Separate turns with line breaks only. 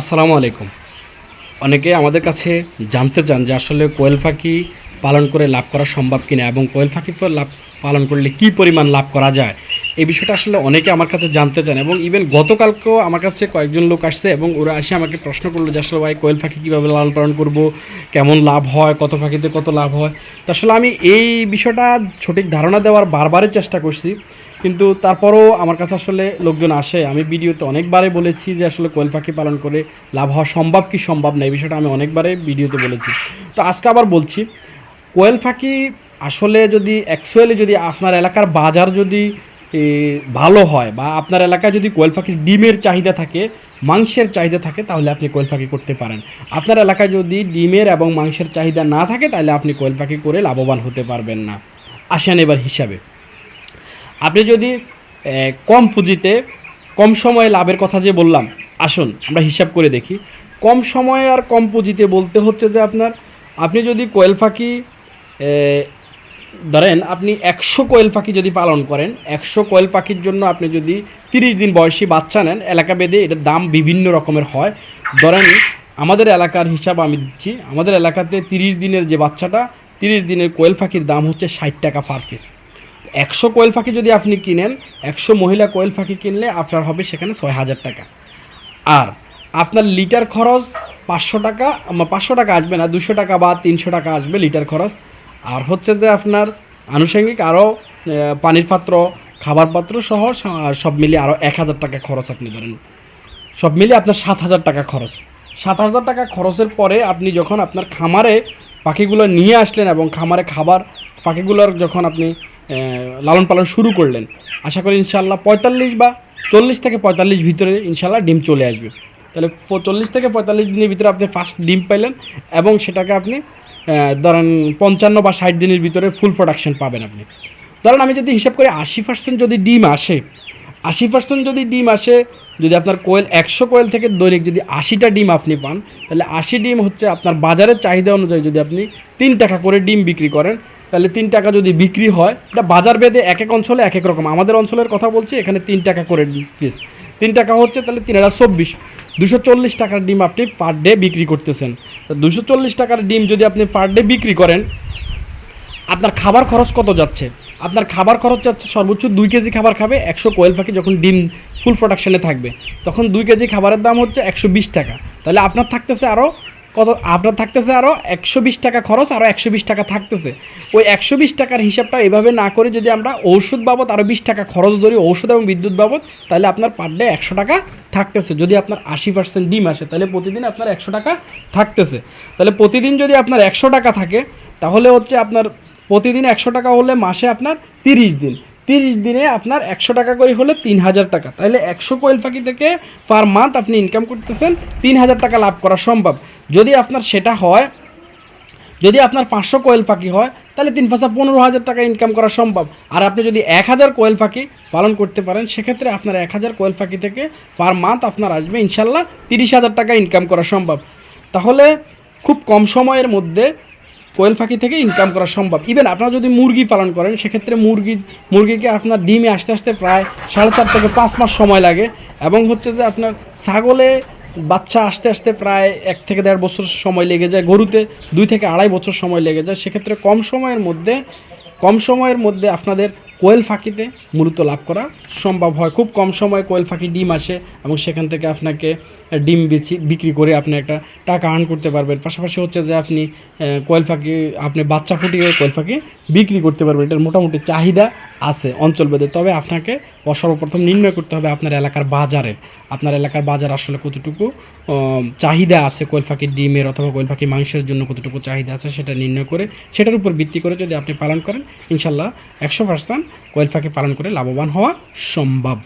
আসসালামু আলাইকুম। অনেকে আমাদের কাছে জানতে চান যে আসলে কোয়েল পাখি পালন করে লাভ করা সম্ভব কিনা এবং কোয়েল পাখি লাভ, পালন করলে কি পরিমাণ লাভ করা যায়? এই বিষয়টা আসলে অনেকে আমার কাছে জানতে চান এবং ইভেন গতকালকেও আমার কাছে কয়েকজন লোক আসছে এবং ওরা এসে আমাকে প্রশ্ন করল যে আসলে ভাই কোয়েল পাখি কীভাবে লালন পালন করব, কেমন লাভ হয়, কত পাখিতে কত লাভ হয়? তো আসলে আমি এই বিষয়টা সঠিক ধারণা দেওয়ার বারবারই চেষ্টা করছি। কিন্তু তারপরও আমার কাছে আসলে লোকজন আসে। আমি ভিডিওতে অনেকবারই বলেছি যে আসলে কোয়েল পাখি পালন করে লাভ হওয়া সম্ভব কি সম্ভব না, এই বিষয়টা আমি অনেকবারই ভিডিওতে বলেছি। তো আজকে আবার বলছি, কোয়েল পাখি আসলে যদি অ্যাকচুয়ালি যদি আপনার এলাকার বাজার যদি ভালো হয় বা আপনার এলাকায় যদি কোয়েল পাখির ডিমের চাহিদা থাকে, মাংসের চাহিদা থাকে, তাহলে আপনি কোয়েল পাখি করতে পারেন। আপনার এলাকায় যদি ডিমের এবং মাংসের চাহিদা না থাকে, তাহলে আপনি কোয়েল পাখি করে লাভবান হতে পারবেন না। আসেন এবার হিসাবে। আপনি যদি কম পুঁজিতে কম সময়ে লাভের কথা যে বললাম আসুন আমরা হিসাব করে দেখি। কম সময়ে আর কম পুঁজিতে বলতে হচ্ছে যে আপনার আপনি যদি কোয়েল এ, ধরেন আপনি একশো কোয়েল পাখি যদি পালন করেন একশো কোয়েল পাখির জন্য আপনি যদি তিরিশ দিন বয়সী বাচ্চা নেন এলাকা বেঁধে এটার দাম বিভিন্ন রকমের হয়। ধরেন আমাদের এলাকার হিসাব আমি দিচ্ছি আমাদের এলাকাতে তিরিশ দিনের যে বাচ্চাটা তিরিশ দিনের কোয়েল পাখির দাম হচ্ছে ষাট টাকা পার পিস একশো কোয়েল পাখি যদি আপনি কিনেন, একশো মহিলা কোয়েল পাখি কিনলে আপনার হবে সেখানে ছয় হাজার টাকা। আর আপনার লিটার খরচ পাঁচশো টাকা পাঁচশো টাকা আসবে না, দুশো টাকা বা তিনশো টাকা আসবে লিটার খরচ। আর হচ্ছে যে আপনার আনুষঙ্গিক আরও পানির পাত্র, খাবার পাত্র সহ সব মিলিয়ে আরও এক হাজার টাকা খরচ আপনি ধরেন। সব মিলিয়ে আপনার সাত হাজার টাকা খরচ। সাত হাজার টাকা খরচের পরে আপনি যখন আপনার খামারে পাখিগুলো নিয়ে আসলেন এবং খামারে খাবার, পাখিগুলোর যখন আপনি লালন পালন শুরু করলেন। আশা করি ইনশাল্লাহ পঁয়তাল্লিশ বা চল্লিশ থেকে পঁয়তাল্লিশ ভিতরে ইনশাল্লাহ ডিম চলে আসবে। তাহলে চল্লিশ থেকে পঁয়তাল্লিশ দিনের ভিতরে আপনি ফার্স্ট ডিম পাইলেন এবং সেটাকে আপনি ধরেন পঞ্চান্ন বা ষাট দিনের ভিতরে ফুল প্রোডাকশন পাবেন আপনি। ধরেন আমি যদি হিসাব করি আশি পার্সেন্ট যদি ডিম আসে, আশি পার্সেন্ট যদি ডিম আসে, যদি আপনার কোয়েল একশো কোয়েল থেকে দৈনিক যদি আশিটা ডিম আপনি পান, তাহলে আশি ডিম হচ্ছে আপনার বাজারের চাহিদা অনুযায়ী যদি আপনি তিন টাকা করে ডিম বিক্রি করেন তাহলে তিন টাকা যদি বিক্রি হয়, এটা বাজার ভেদে এক এক অঞ্চলে এক এক রকম। আমাদের অঞ্চলের কথা বলছি, এখানে তিন টাকা করে পিস তিন টাকা হচ্ছে তাহলে তিন হাজার চব্বিশ। দুশো চল্লিশ টাকার ডিম আপনি পার ডে বিক্রি করতেছেন। দুশো চল্লিশ টাকার ডিম যদি আপনি পার ডে বিক্রি করেন, আপনার খাবার খরচ কত যাচ্ছে? আপনার খাবার খরচ যাচ্ছে সর্বোচ্চ দুই কেজি খাবার খাবে, একশো কোয়েল পাখি যখন ডিম ফুল প্রোডাকশনে থাকবে, তখন দুই কেজি খাবারের দাম হচ্ছে একশো বিশ টাকা। তাহলে আপনার থাকতেছে আরও কত, আপনার থাকতেছে আরও একশো বিশ টাকা খরচ আরও একশো বিশ টাকা থাকতেছে। ওই একশো বিশ টাকার হিসাবটা এভাবে না করে যদি আমরা ঔষধ বাবদ আরও বিশ টাকা খরচ ধরি, ঔষধ এবং বিদ্যুৎ বাবদ, তাহলে আপনার পার ডে একশো টাকা থাকতেছে। যদি আপনার আশি পার্সেন্ট ডিম আসে, তাহলে প্রতিদিন আপনার একশো টাকা থাকতেছে। তাহলে প্রতিদিন যদি আপনার একশো টাকা থাকে, তাহলে হচ্ছে আপনার প্রতিদিন একশো টাকা হলে মাসে আপনার তিরিশ দিন। তিরিশ দিনে আপনার একশো টাকা করে হলে তিন হাজার টাকা। তাহলে একশো কোয়েল পাখি থেকে পার মান্থ আপনি ইনকাম করতেছেন, তিন হাজার টাকা লাভ করা সম্ভব। যদি আপনার সেটা হয়, যদি আপনার পাঁচশো কোয়েল পাখি হয়, তাহলে তিন পাঁচা পনেরো হাজার টাকা ইনকাম করা সম্ভব। আর আপনি যদি এক হাজার কোয়েল পাখি পালন করতে পারেন, সেক্ষেত্রে আপনার এক হাজার কোয়েল পাখি থেকে পার মান্থ আপনার আসবে ইনশাল্লাহ তিরিশ হাজার টাকা ইনকাম করা সম্ভব। তাহলে খুব কম সময়ের মধ্যে কোয়েল পাখি থেকে ইনকাম করা সম্ভব। ইভেন আপনারা যদি মুরগি পালন করেন, সেক্ষেত্রে মুরগি, মুরগিকে আপনার ডিমে আসতে আসতে প্রায় সাড়ে চার থেকে পাঁচ মাস সময় লাগে। এবং হচ্ছে যে আপনার ছাগলে বাচ্চা আসতে আসতে প্রায় এক থেকে দেড় বছর সময় লেগে যায়। গরুতে দুই থেকে আড়াই বছর সময় লেগে যায়। সেক্ষেত্রে কম সময়ের মধ্যে, কম সময়ের মধ্যে আপনাদের কোয়েল ফাঁকিতে মূলত লাভ করা সম্ভব হয়। খুব কম সময়ে কোয়েল ফাঁকি ডিম আসে এবং সেখান থেকে আপনাকে ডিম বেচি, বিক্রি করে আপনি একটা টাকা আর্ন করতে পারবেন। পাশাপাশি হচ্ছে যে আপনি কোয়েল ফাঁকি, আপনি বাচ্চা ফুটিয়ে কোয়েল ফাঁকি বিক্রি করতে পারবেন। এটার মোটামুটি চাহিদা আছে অঞ্চলভেদে। তবে আপনাকে সর্বপ্রথম নির্ণয় করতে হবে আপনার এলাকার বাজারের। আপনার এলাকার বাজার আসলে কতটুকু চাহিদা আছে কোয়েল পাখির ডিমের অথবা কোয়েল পাখি মাংসের জন্য কতটুকু চাহিদা আছে সেটা নির্ণয় করে, সেটার উপর ভিত্তি করে যদি আপনি পালন করেন, ইনশাল্লাহ একশো পার্সেন্ট কোয়েল পাখি পালন করে লাভবান হওয়া সম্ভব।